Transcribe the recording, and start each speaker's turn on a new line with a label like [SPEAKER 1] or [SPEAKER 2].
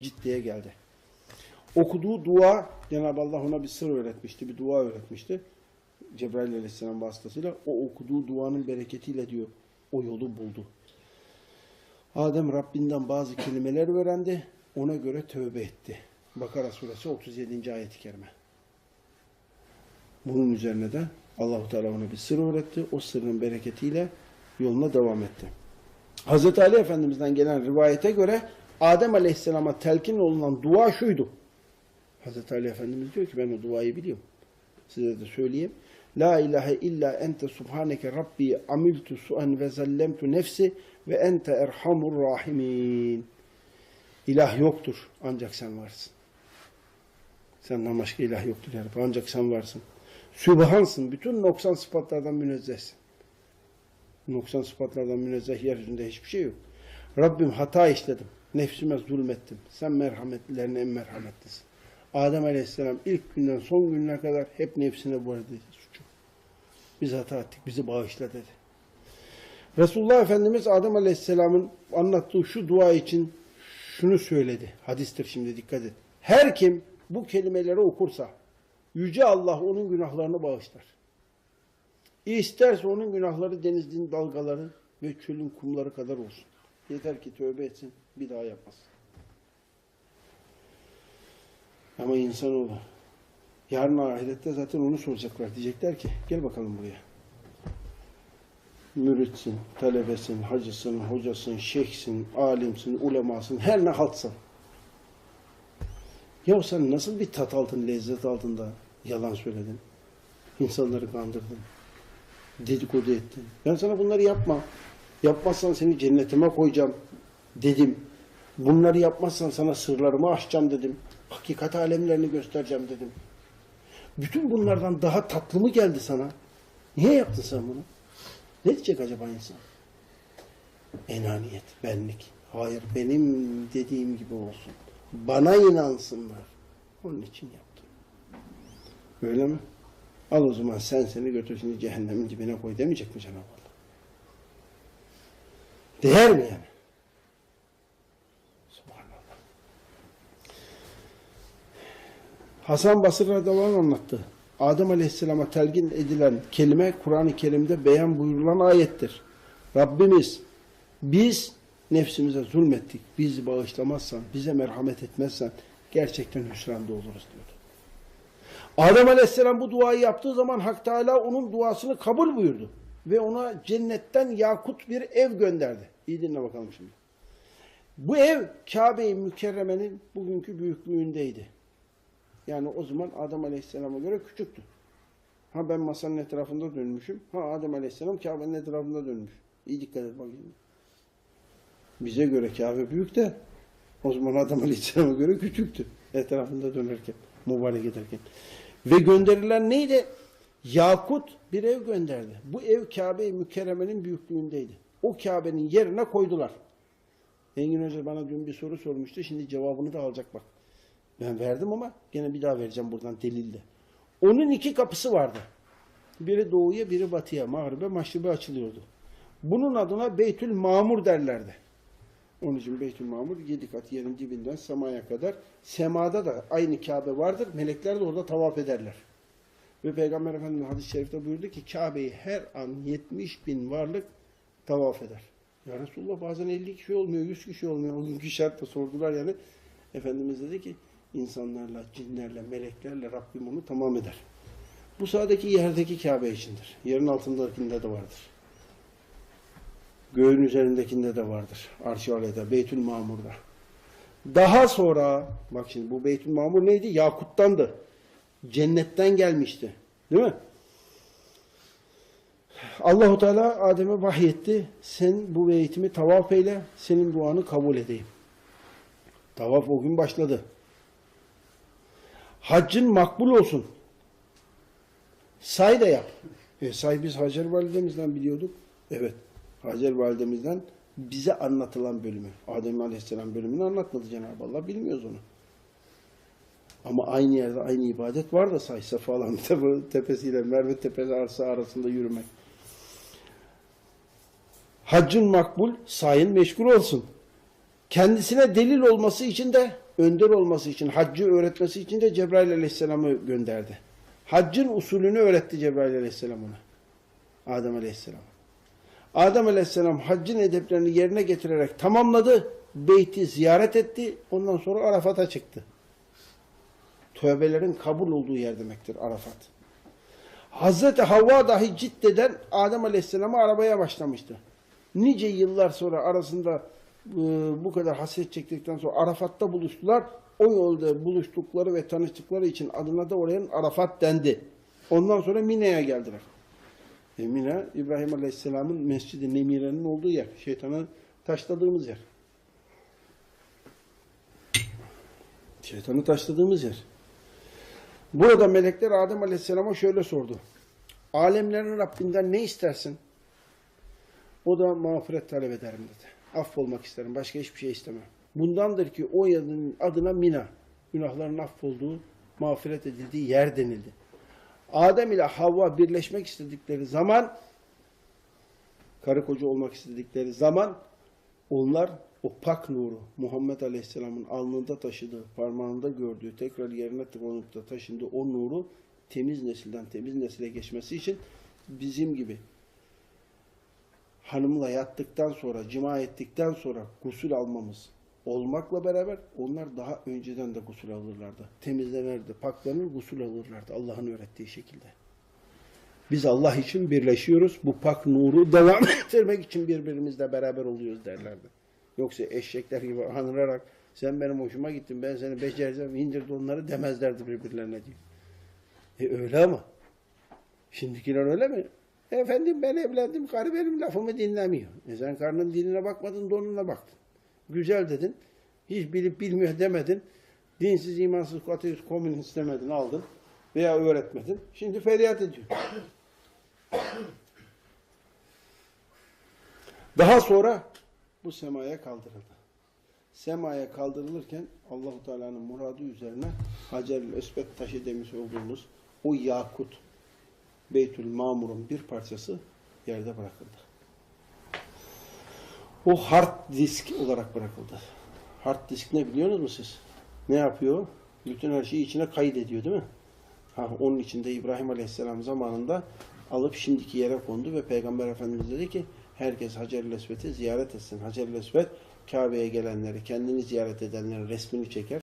[SPEAKER 1] ciddiye geldi. Okuduğu dua, Cenab-ı Allah ona bir sır öğretmişti, bir dua öğretmişti. Cebrail aleyhisselam vasıtasıyla o okuduğu duanın bereketiyle diyor o yolu buldu. Adem Rabbinden bazı kelimeler öğrendi, ona göre tövbe etti. Bakara suresi 37. ayet-i kerime. Bunun üzerine de Allahu Teala ona bir sır öğretti. O sırrın bereketiyle yoluna devam etti. Hazreti Ali Efendimiz'den gelen rivayete göre Adem Aleyhisselam'a telkin olunan dua şuydu. Hazreti Ali Efendimiz diyor ki ben o duayı biliyorum. Size de söyleyeyim. La ilahe illa ente subhaneke rabbi amiltu su'en ve zellemtu nefsi ve ente erhamur rahimin. İlah yoktur ancak sen varsın. Senden başka ilah yoktur ya Rabbi, ancak sen varsın. Sübhansın. Bütün noksan sıfatlardan münezzehsin. Noksan sıfatlardan münezzeh yeryüzünde hiçbir şey yok. Rabbim hata işledim. Nefsime zulmettim. Sen merhametlilerin en merhametlisin. Adem Aleyhisselam ilk günden son gününe kadar hep nefsine boyadı suçu. Biz hata ettik. Bizi bağışla dedi. Resulullah Efendimiz Adem Aleyhisselam'ın anlattığı şu dua için şunu söyledi. Hadistir şimdi dikkat et. Her kim bu kelimeleri okursa Yüce Allah onun günahlarını bağışlar. İsterse onun günahları denizin dalgaları ve çölün kumları kadar olsun. Yeter ki tövbe etsin, bir daha yapmasın. Ama insanoğlu yarın ahirette zaten onu soracaklar. Diyecekler ki gel bakalım buraya. Müritsin, talebesin, hacısın, hocasın, şeyhsin, alimsin, ulemasın, her ne haltsan. Ya sen nasıl bir tat aldın, lezzet aldın da yalan söyledin? İnsanları kandırdın. Dedikodu ettin. Ben sana bunları yapma. Yapmazsan seni cennetime koyacağım dedim. Bunları yapmazsan sana sırlarımı açacağım dedim. Hakikat alemlerini göstereceğim dedim. Bütün bunlardan daha tatlı mı geldi sana? Niye yaptın sen bunu? Ne diyecek acaba insan? Enaniyet, benlik. Hayır benim dediğim gibi olsun. Bana inansınlar. Onun için yaptım. Öyle mi? Al o zaman sen seni götür şimdi cehennemin dibine koy demeyecek mi Cenab-ı? Değer mi yani? Subhanallah. Hasan Basri radıyallahu anlattı. Adem Aleyhisselam'a telgin edilen kelime Kur'an-ı Kerim'de beyan buyurulan ayettir. Rabbimiz biz nefsimize zulmettik. Bizi bağışlamazsan, bize merhamet etmezsen gerçekten hüsranda oluruz diyordu. Adem Aleyhisselam bu duayı yaptığı zaman Hak Teala onun duasını kabul buyurdu. Ve ona cennetten yakut bir ev gönderdi. İyi dinle bakalım şimdi. Bu ev Kabe-i Mükerreme'nin bugünkü büyüklüğündeydi. Yani o zaman Adem Aleyhisselam'a göre küçüktü. Ha ben masanın etrafında dönmüşüm. Ha Adem Aleyhisselam Kabe'nin etrafında dönmüş. İyi dikkat et bakayım. Bize göre Kabe büyük de o zaman Adem Aleyhisselam'a göre küçüktü. Etrafında dönerken, mübarek ederken. Ve gönderilen neydi? Yakut bir ev gönderdi. Bu ev Kabe-i Mükerreme'nin büyüklüğündeydi. O Kabe'nin yerine koydular. Engin Hoca bana dün bir soru sormuştu. Şimdi cevabını da alacak bak. Ben verdim ama gene bir daha vereceğim buradan delilde. Onun iki kapısı vardı. Biri doğuya, biri batıya, mağribe, maşribe açılıyordu. Bunun adına Beytül Mamur derlerdi. Onun için Beytül Mamur yedi kat yerin dibinden semaya kadar. Semada da aynı Kabe vardır. Melekler de orada tavaf ederler. Ve Peygamber Efendimiz hadis-i şerifte buyurdu ki Kabe'yi her an 70 bin varlık tavaf eder. Ya Resulullah bazen 50 kişi olmuyor, 100 kişi olmuyor. O günkü şartta sordular yani. Efendimiz dedi ki insanlarla, cinlerle, meleklerle Rabbim onu tamam eder. Bu sağdaki yerdeki Kabe içindir. Yerin altındakinde de vardır. Göğün üzerindekinde de vardır. Arş-ı Aleyh'de, Beytül Mamur'da. Daha sonra, bak şimdi bu Beytül Mamur neydi? Yakut'tandı. Cennetten gelmişti. Değil mi? Allahu Teala Adem'e vahyetti. Sen bu beytimi tavaf eyle, senin duanı kabul edeyim. Tavaf o gün başladı. Haccın makbul olsun. Say da yap. E, say biz Hacer validemizden biliyorduk. Evet. Hacer validemizden bize anlatılan bölümü. Adem Aleyhisselam bölümünü anlatmadı Cenab-ı Allah. Bilmiyoruz onu. Ama aynı yerde aynı ibadet var da say falan tepesiyle Merve tepesi arası arasında yürümek. Haccın makbul, sayın meşgul olsun. Kendisine delil olması için de önder olması için, haccı öğretmesi için de Cebrail aleyhisselamı gönderdi. Haccın usulünü öğretti Cebrail aleyhisselam ona. Adem aleyhisselam. Adem aleyhisselam haccın edeplerini yerine getirerek tamamladı. Beyti ziyaret etti. Ondan sonra Arafat'a çıktı. Tövbelerin kabul olduğu yer demektir Arafat. Hazreti Havva dahi ciddeden Adem Aleyhisselam'ı arabaya başlamıştı. Nice yıllar sonra arasında e, bu kadar hasret çektikten sonra Arafat'ta buluştular. O yolda buluştukları ve tanıştıkları için adına da oraya Arafat dendi. Ondan sonra Mine'ye geldiler. E Mine, İbrahim Aleyhisselam'ın Mescid-i Nemire'nin olduğu yer. Şeytanı taşladığımız yer. Şeytanı taşladığımız yer. Burada melekler Adem Aleyhisselam'a şöyle sordu. Alemlerin Rabbinden ne istersin? O da mağfiret talep ederim dedi. Affolmak isterim. Başka hiçbir şey istemem. Bundandır ki o yerin adına Mina. Günahların affolduğu, mağfiret edildiği yer denildi. Adem ile Havva birleşmek istedikleri zaman karı koca olmak istedikleri zaman onlar o pak nuru Muhammed Aleyhisselam'ın alnında taşıdığı, parmağında gördüğü, tekrar yerine konup da taşındığı o nuru temiz nesilden temiz nesile geçmesi için bizim gibi hanımla yattıktan sonra, cima ettikten sonra gusül almamız olmakla beraber onlar daha önceden de gusül alırlardı. Temizlenirdi, paklanır, gusül alırlardı Allah'ın öğrettiği şekilde. Biz Allah için birleşiyoruz. Bu pak nuru devam ettirmek için birbirimizle beraber oluyoruz derlerdi. Yoksa eşekler gibi anırarak sen benim hoşuma gittin ben seni becereceğim indirdi onları demezlerdi birbirlerine diyor. E öyle ama. Şimdikiler öyle mi? Efendim ben evlendim karı benim lafımı dinlemiyor. E sen karının diline bakmadın donuna baktın. Güzel dedin. Hiç bilip bilmiyor demedin. Dinsiz, imansız, ateist, komünist demedin aldın. Veya öğretmedin. Şimdi feryat ediyor. Daha sonra bu semaya kaldırıldı. Semaya kaldırılırken Allahu Teala'nın muradı üzerine Hacer-ül taşı demiş olduğumuz o yakut Beytül Mamur'un bir parçası yerde bırakıldı. O hard disk olarak bırakıldı. Hard disk ne biliyor musunuz siz? Ne yapıyor? Bütün her şeyi içine kaydediyor değil mi? Ha, onun içinde İbrahim Aleyhisselam zamanında alıp şimdiki yere kondu ve Peygamber Efendimiz dedi ki herkes Hacer-ül Esved'i ziyaret etsin. Hacer-ül Esved Kabe'ye gelenleri, kendini ziyaret edenlerin resmini çeker.